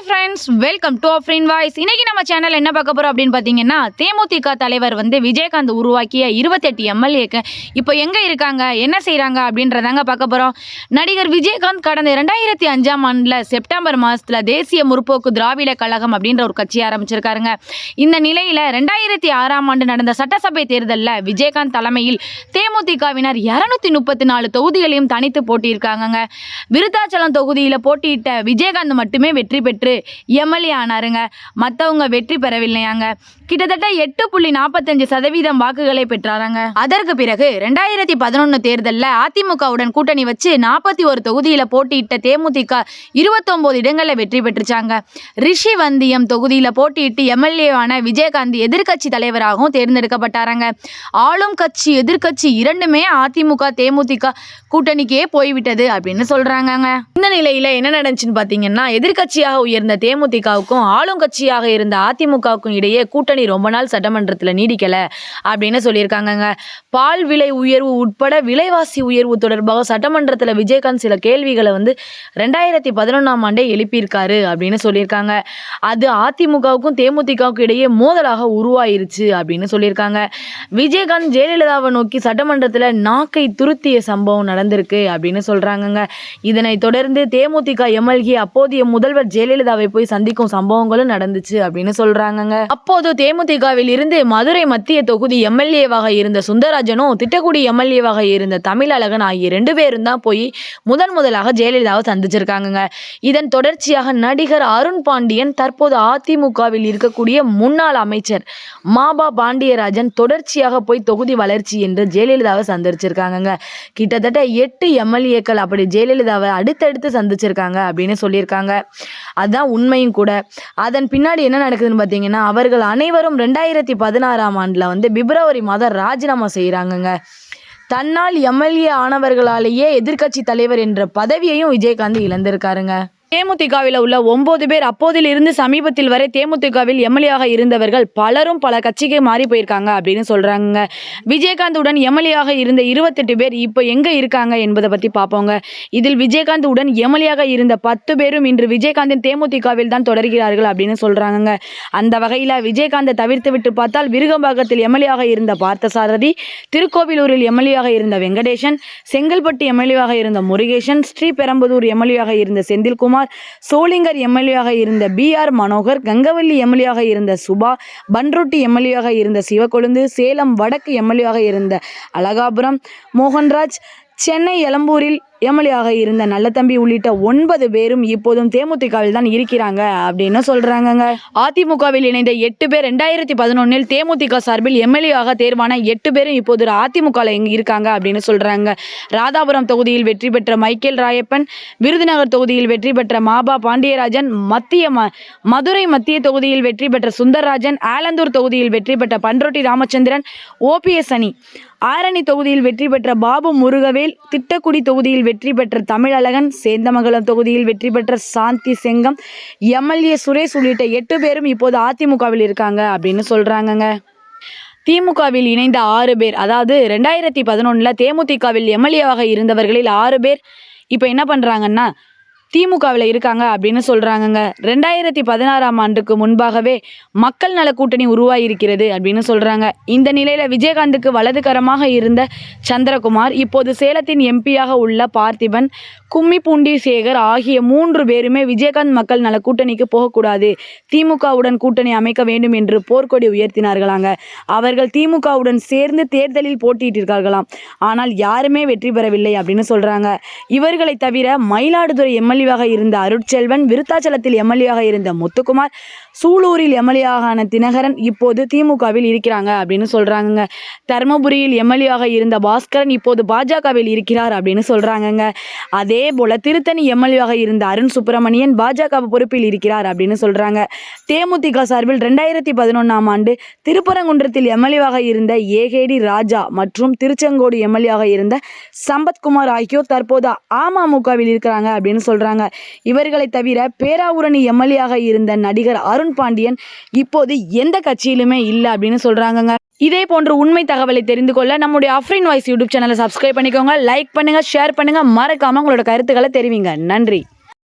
Friends friends welcome to Afreen voice இன்னைக்கு நம்ம channel என்ன பார்க்க போகிறோம் அப்படின்னு பார்த்தீங்கன்னா தேமுதிக தலைவர் வந்து விஜயகாந்த் உருவாக்கிய இருபத்தெட்டு எம்எல்ஏக்கு இப்போ எங்கே இருக்காங்க என்ன செய்கிறாங்க அப்படின்றதாங்க பார்க்க போகிறோம் நடிகர் விஜயகாந்த் கடந்த ரெண்டாயிரத்தி அஞ்சாம் ஆண்டில் செப்டம்பர் மாதத்தில் தேசிய முற்போக்கு திராவிட கழகம் அப்படின்ற ஒரு கட்சி ஆரம்பிச்சிருக்காருங்க. இந்த நிலையில் ரெண்டாயிரத்தி ஆறாம் ஆண்டு நடந்த சட்டசபை தேர்தலில் விஜயகாந்த் தலைமையில் தேமுதிகவினர் இரநூத்தி முப்பத்தி நாலு தொகுதிகளையும் தனித்து போட்டியிருக்காங்க விருத்தாச்சலம் தொகுதியில் போட்டியிட்ட விஜயகாந்த் மட்டுமே வெற்றி பெற்று எம்எல்ஏ ஆனாருங்க மற்றவங்க வெற்றி பெறவில்லையாங்க. கிட்டத்தட்ட எட்டு புள்ளி நாற்பத்தஞ்சு சதவீதம் வாக்குகளை பெற்றாராங்க. அதற்கு பிறகு ரெண்டாயிரத்தி பதினொன்று தேர்தலில் அதிமுகவுடன் கூட்டணி வச்சு நாற்பத்தி ஒரு தொகுதியில் போட்டியிட்ட தேமுதிக இருபத்தொம்போது இடங்களில் வெற்றி பெற்றுச்சாங்க. ரிஷி வந்தியம் தொகுதியில் போட்டியிட்டு எம்எல்ஏவான விஜயகாந்த் எதிர்க்கட்சி தலைவராகவும் தேர்ந்தெடுக்கப்பட்டாராங்க. ஆளும் கட்சி எதிர்க்கட்சி இரண்டுமே அதிமுக தேமுதிக கூட்டணிக்கே போய்விட்டது அப்படின்னு சொல்கிறாங்க இந்த நிலையில் என்ன நடந்துச்சுன்னு பார்த்தீங்கன்னா எதிர்க்கட்சியாக உயர்ந்த தேமுதிகவுக்கும் ஆளுங்கட்சியாக இருந்த அதிமுகவுக்கும் இடையே கூட்டணி ரொம்ப நாள் சட்டமன்றத்தில் நீடிக்கல அப்படின்னு சொல்லியிருக்காங்கங்க. பால் விலை உயர்வு உட்பட விலைவாசி உயர்வு தொடர்பாக சட்டமன்றத்தில் விஜயகாந்த் சில கேள்விகளை வந்து ரெண்டாயிரத்தி பதினொன்றாம் ஆண்டே எழுப்பியிருக்காரு அப்படின்னு சொல்லியிருக்காங்க. அது அதிமுகவுக்கும் தேமுதிகவுக்கும் இடையே மோதலாக உருவாயிருச்சு அப்படின்னு சொல்லியிருக்காங்க. விஜயகாந்த் ஜெயலலிதாவை நோக்கி சட்டமன்றத்தில் நாக்கை துருத்திய சம்பவம் நடந்திருக்கு அப்படின்னு சொல்கிறாங்கங்க இதனைத் தொடர்ந்து தேமுதிக எம்எல்ஏ அப்போதைய முதல்வர் ஜெயலலிதாவை போய் சந்திக்கும் சம்பவங்களும் நடந்துச்சு அப்படின்னு சொல்றாங்கங்க. அப்போது தேமுதிகவில் இருந்து மதுரை மத்திய தொகுதி எம்எல்ஏவாக இருந்த சுந்தரராஜனும் திட்டக்குடி எம்எல்ஏவாக இருந்த தமிழழகன் ஆகிய ரெண்டு பேரும் தான் போய் முதன் முதலாக ஜெயலலிதாவை சந்திச்சிருக்காங்கங்க. இதன் தொடர்ச்சியாக நடிகர் அருண் பாண்டியன் தற்போது அதிமுகவில் இருக்கக்கூடிய முன்னாள் அமைச்சர் மாபா பாண்டியராஜன் தொடர்ச்சியாக போய் தொகுதி வளர்ச்சி என்று ஜெயலலிதாவை சந்திச்சிருக்காங்கங்க. கிட்டத்தட்ட எட்டு எம்எல்ஏக்கள் அப்படி ஜெயலலிதாவை அடுத்தடுத்து சந்திச்சிருக்காங்க அப்படின்னு சொல்லியிருக்காங்க. அதுதான் உண்மையும் கூட. அதன் பின்னாடி என்ன நடக்குதுன்னு பார்த்தீங்கன்னா அவர்கள் அனைவரும் ரெண்டாயிரத்தி பதினாறாம் ஆண்டில் வந்து பிப்ரவரி மாதம் ராஜினாமா செய்கிறாங்கங்க. தன்னால் எம்எல்ஏ ஆனவர்களாலேயே எதிர்க்கட்சி தலைவர் என்ற பதவியையும் விஜயகாந்த் இழந்திருக்காருங்க. தேமுதிகவில் உள்ள ஒன்பது பேர் அப்போதில் இருந்து சமீபத்தில் வரை தேமுதிகவில் எம்எல்ஏவாக இருந்தவர்கள் பலரும் பல கட்சிக்கு மாறி போயிருக்காங்க அப்படின்னு சொல்றாங்க. விஜயகாந்துடன் எம்எல்ஏவாக இருந்த இருபத்தெட்டு பேர் இப்போ எங்க இருக்காங்க என்பதை பத்தி பார்ப்போங்க. இதில் விஜயகாந்த் உடன் எம்எல்ஏவாக இருந்த பத்து பேரும் இன்று விஜயகாந்தின் தேமுதிகவில் தான் தொடர்கிறார்கள் அப்படின்னு சொல்றாங்க அந்த வகையில் விஜயகாந்தை தவிர்த்து விட்டு பார்த்தால் விருகம்பாக்கத்தில் எம்எல்ஏவாக இருந்த பார்த்தசாரதி திருக்கோவிலூரில் எம்எல்ஏவாக இருந்த வெங்கடேசன் செங்கல்பட்டு எம்எல்ஏவாக இருந்த முருகேசன் ஸ்ரீபெரம்புதூர் எம்எல்ஏவாக இருந்த செந்தில்குமார் சோளிங்கர் எம்எல்ஏவாக இருந்த பி ஆர் மனோகர் கங்கவல்லி எம்எல்ஏவாக இருந்த சுபா பன்ருட்டி எம்எல்ஏவாக இருந்த சிவக்கொழுந்து சேலம் வடக்கு எம்எல்ஏவாக இருந்த அழகாபுரம் மோகன்ராஜ் சென்னை எலம்பூரில் எம்எல்ஏவாக இருந்த நல்லதம்பி உள்ளிட்ட ஒன்பது பேரும் இப்போதும் தேமுதிகவில் தான் இருக்கிறாங்க. அப்படின்னு சொல்றாங்கங்க. அதிமுகவில் இணைந்த எட்டு பேர் ரெண்டாயிரத்தி பதினொன்னில் தேமுதிக சார்பில் எம்எல்ஏவாக தேர்வான எட்டு பேரும் இப்போது அதிமுகவில் எங்க இருக்காங்க அப்படின்னு சொல்றாங்க. ராதாபுரம் தொகுதியில் வெற்றி பெற்ற மைக்கேல் ராயப்பன் விருதுநகர் தொகுதியில் வெற்றி பெற்ற மாபா பாண்டியராஜன் மத்திய ம மதுரை மத்திய தொகுதியில் வெற்றி பெற்ற சுந்தர்ராஜன் ஆலந்தூர் தொகுதியில் வெற்றி பெற்ற பண்ரொட்டி ராமச்சந்திரன் ஓபிஎஸ் அணி ஆரணி தொகுதியில் வெற்றி பெற்ற பாபு முருகவேல் திட்டக்குடி தொகுதியில் வெற்றி பெற்ற தமிழழகன் சேந்தமங்கலம் தொகுதியில் வெற்றி பெற்ற சாந்தி செங்கம் எம்எல்ஏ சுரேஷ் உள்ளிட்ட எட்டு பேரும் இப்போது அதிமுகவில் இருக்காங்க அப்படின்னு சொல்கிறாங்கங்க திமுகவில் இணைந்த ஆறு பேர் அதாவது ரெண்டாயிரத்தி பதினொன்றில் தேமுதிகவில் எம்எல்ஏவாக இருந்தவர்களில் ஆறு பேர் இப்போ என்ன பண்ணுறாங்கன்னா திமுகவில் இருக்காங்க அப்படின்னு சொல்கிறாங்கங்க ரெண்டாயிரத்தி பதினாறாம் ஆண்டுக்கு முன்பாகவே மக்கள் நல கூட்டணி உருவாகியிருக்கிறது அப்படின்னு சொல்கிறாங்க இந்த நிலையில் விஜயகாந்துக்கு வலதுகரமாக இருந்த சந்திரகுமார் இப்போது சேலத்தின் எம்பியாக உள்ள பார்த்திபன் கும்மிபூண்டி சேகர் ஆகிய மூன்று பேருமே விஜயகாந்த் மக்கள் நல கூட்டணிக்கு போகக்கூடாது. திமுகவுடன் கூட்டணி அமைக்க வேண்டும் என்று போர்க்கொடி உயர்த்தினார்களாங்க. அவர்கள் திமுகவுடன் சேர்ந்து தேர்தலில் போட்டியிட்டிருக்கார்களாம். ஆனால் யாருமே வெற்றி பெறவில்லை அப்படின்னு சொல்கிறாங்க இவர்களை தவிர மயிலாடுதுறை எம்எல்ஏவாக இருந்த அருட்செல்வன் விருத்தாச்சலத்தில் எம்எல்ஏவாக இருந்த முத்துக்குமார் சூலூரில் எம்எல்ஏவான தினகரன் இப்போது திமுகவில் இருக்கிறாங்க அப்படின்னு சொல்றாங்கங்க. தருமபுரியில் எம்எல்ஏவாக இருந்த பாஸ்கரன் இப்போது பாஜகவில் இருக்கிறார் அப்படின்னு சொல்றாங்கங்க. அதே போல திருத்தணி எம்எல்ஏவாக இருந்த அருண் சுப்பிரமணியன் பாஜக பொறுப்பில் இருக்கிறார் அப்படின்னு சொல்றாங்க. தேமுதிக சார்பில் ரெண்டாயிரத்தி பதினொன்றாம் ஆண்டு திருப்பரங்குன்றத்தில் எம்எல்ஏவாக இருந்த ஏகேடி ராஜா மற்றும் திருச்செங்கோடு எம்எல்ஏவாக இருந்த சம்பத்குமார் ஆகியோர் தற்போது அமமுகவில் இருக்கிறாங்க அப்படின்னு சொல்றாங்க. இவர்களை தவிர பேராவூரணி எம்எல்ஏவாக இருந்த நடிகர் அருண் பாண்டியன் இப்போது எந்த கட்சியிலுமே இல்லை அப்படின்னு சொல்கிறாங்கங்க இதே போன்ற உண்மை தகவலை தெரிந்து கொள்ள நம்முடைய அஃப்ரின் வாய்ஸ் யூடியூப் சேனலை சப்ஸ்கிரைப் பண்ணிக்கோங்க லைக் பண்ணுங்க ஷேர் பண்ணுங்க. மறக்காம உங்களோட கருத்துக்களை தெரிவிங்க. நன்றி.